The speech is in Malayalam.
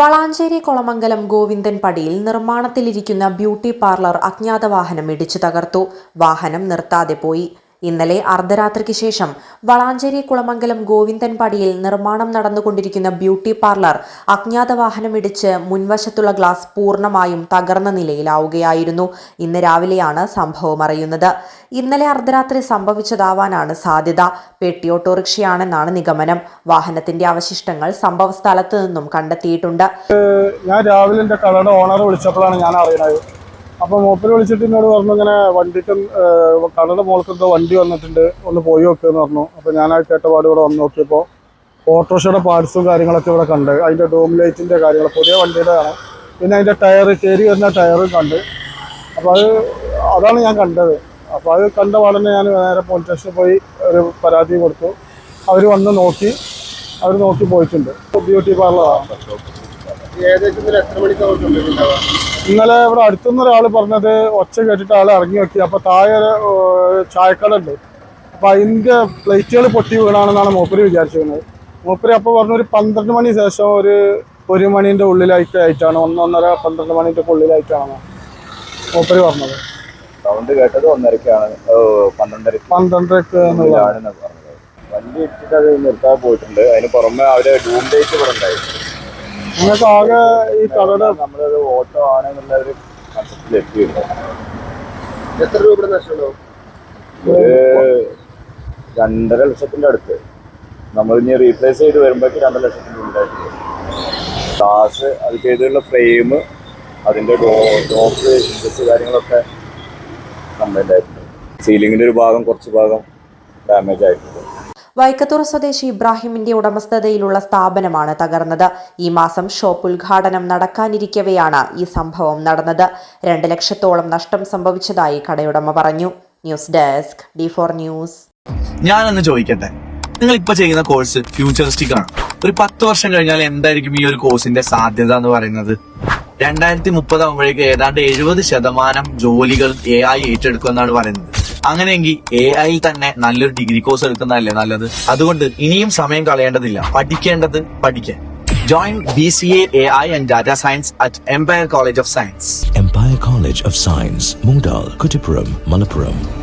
വളാഞ്ചേരി കൊളമംഗലം ഗോവിന്ദൻ പടിയിൽ നിർമ്മാണത്തിലിരിക്കുന്ന ബ്യൂട്ടി പാർലർ അജ്ഞാത വാഹനം ഇടിച്ചു തകർത്തു. വാഹനം നിർത്താതെ പോയി. ഇന്നലെ അർദ്ധരാത്രിക്ക് ശേഷം വളാഞ്ചേരി കുളമംഗലം ഗോവിന്ദൻ പടിയിൽ നിർമ്മാണം നടന്നുകൊണ്ടിരിക്കുന്ന ബ്യൂട്ടി പാർലർ അജ്ഞാത വാഹനം ഇടിച്ച് മുൻവശത്തുള്ള ഗ്ലാസ് പൂർണമായും തകർന്ന നിലയിലാവുകയായിരുന്നു. ഇന്ന് രാവിലെയാണ് സംഭവം അറിയുന്നത്. ഇന്നലെ അർദ്ധരാത്രി സംഭവിച്ചതാവാനാണ് സാധ്യത. പെട്ടി ഓട്ടോറിക്ഷയാണെന്നാണ് നിഗമനം. വാഹനത്തിന്റെ അവശിഷ്ടങ്ങൾ സംഭവസ്ഥലത്ത് നിന്നും കണ്ടെത്തിയിട്ടുണ്ട്. ഞാൻ രാവിലെ കടയുടെ ഓണർ വിളിച്ചപ്പോഴാണ് ഞാൻ അറിയണത്. അപ്പോൾ മൂപ്പര് വിളിച്ചിട്ട് എന്നോട് പറഞ്ഞു ഇങ്ങനെ വണ്ടിക്ക് കടയുടെ മുകൾക്ക് വണ്ടി വന്നിട്ടുണ്ട് ഒന്ന് പോയി നോക്കുകയെന്ന് പറഞ്ഞു. അപ്പോൾ ഞാൻ ആ കേട്ടപാട് ഇവിടെ വന്ന് നോക്കിയപ്പോൾ ഓട്ടോറിക്ഷയുടെ പാർട്സും കാര്യങ്ങളൊക്കെ ഇവിടെ കണ്ട്. അതിന്റെ ഡോം ലൈറ്റിന്റെ കാര്യങ്ങൾ പുതിയ വണ്ടിയുടെയാണ് പിന്നെ അതിന്റെ ടയർ കയറി വരുന്ന ടയറും കണ്ട്. അപ്പോൾ അത് അതാണ് ഞാൻ കണ്ടത്. അപ്പോൾ അത് കണ്ട പാടന്നെ ഞാൻ നേരെ പോലീസ് സ്റ്റേഷനിൽ പോയി ഒരു പരാതി കൊടുത്തു. അവർ വന്ന് നോക്കി. അവർ നോക്കി പോയിട്ടുണ്ട്. ബ്യൂട്ടി പാർലറാണ് ഇന്നലെ ഇവിടെ അടുത്തുനിന്ന് ഒരാൾ പറഞ്ഞത് ഒച്ച കേട്ടിട്ട് ആൾ ഇറങ്ങി നോക്കി. അപ്പൊ താഴെ ചായക്കട ഉണ്ട് അപ്പൊ അതിന്റെ പ്ലേറ്റുകൾ പൊട്ടി വീണാണെന്നാണ് മൂപ്പര് വിചാരിച്ചിരുന്നത്. മൂപ്പര് അപ്പൊ പറഞ്ഞ ഒരു പന്ത്രണ്ട് മണി ശേഷം ഒരു ഒരു മണിന്റെ ഉള്ളിലായിട്ട് ആയിട്ടാണ്. ഒന്നൊന്നര പന്ത്രണ്ട് മണിന്റെ ഉള്ളിലായിട്ടാണ് മൂപ്പര് പറഞ്ഞത്. സൗണ്ട് കേട്ടത് ഒന്നരക്കാണ്. ഓ പന്ത്രണ്ടരക്ക് പന്ത്രണ്ടരക്ക് എന്നുള്ളതാണ് ആണെന്നാ പറഞ്ഞത് വണ്ടി ഇട്ടിട്ട് അത് നിർത്താൻ പോയിട്ടുണ്ട്. അതിന് പുറമെ അവർ ഡൂം ഡേറ്റ് ഇവിടെ ഉണ്ടായിരുന്നു. നിങ്ങൾക്ക് ആകെ ഈ കടയുടെ നമ്മളൊരു ഓട്ടോ ആണെന്നുള്ള ഒരു കൺസെപ്റ്റിൽ എത്തിയിട്ടുണ്ട്. എത്ര രൂപയുടെ നഷ്ടമുണ്ടാവും? ഒരു രണ്ടര ലക്ഷത്തിന്റെ അടുത്ത്. നമ്മൾ ഇനി റീപ്ലേസ് ചെയ്ത് വരുമ്പോഴേക്ക് രണ്ടര ലക്ഷത്തിന്റെ ഉള്ളിലായിട്ട്. ഗ്ലാസ് അത് ചെയ്തിട്ടുള്ള ഫ്രെയിം അതിന്റെ ഡോ ഡോക്ക് ഇൻഡസ് കാര്യങ്ങളൊക്കെ കംപ്ലൈന്റ് ആയിട്ടുണ്ട്. സീലിങ്ങിന്റെ ഒരു ഭാഗം കുറച്ച് ഭാഗം ഡാമേജ് ആയിട്ടുണ്ട്. വൈക്കത്തൂർ സ്വദേശി ഇബ്രാഹിമിന്റെ ഉടമസ്ഥതയിലുള്ള സ്ഥാപനമാണ് തകർന്നത്. ഈ മാസം ഷോപ്പ് ഉദ്ഘാടനം നടക്കാനിരിക്കവെയാണ് ഈ സംഭവം നടന്നത്. രണ്ട് ലക്ഷത്തോളം നഷ്ടം സംഭവിച്ചതായി കടയുടമ പറഞ്ഞു. News desk D four news. ഞാനൊന്ന് ചോദിക്കട്ടെ. നിങ്ങൾ ഇപ്പൊ ചെയ്യുന്ന കോഴ്സ് ഫ്യൂച്ചറിസ്റ്റിക് ആണ്. ഒരു പത്ത് വർഷം കഴിഞ്ഞാൽ എന്തായിരിക്കും ഈ ഒരു കോഴ്സിന്റെ സാധ്യത എന്ന് പറയുന്നത്? രണ്ടായിരത്തി മുപ്പതാകുമ്പോഴേക്ക് ഏതാണ്ട് എഴുപത് ശതമാനം ജോലികൾ എ ഐ ഏറ്റെടുക്കുമെന്നാണ് പറയുന്നത്. അങ്ങനെയെങ്കിൽ എ ഐയിൽ തന്നെ നല്ലൊരു ഡിഗ്രി കോഴ്സ് എടുക്കുന്നതല്ലേ നല്ലത്? അതുകൊണ്ട് ഇനിയും സമയം കളയേണ്ടതില്ല. പഠിക്കേണ്ടത് പഠിക്കാൻ. Join B C A A I and data science at Empire College of Science Empire College of Science Moondal, Kuttippuram Malappuram.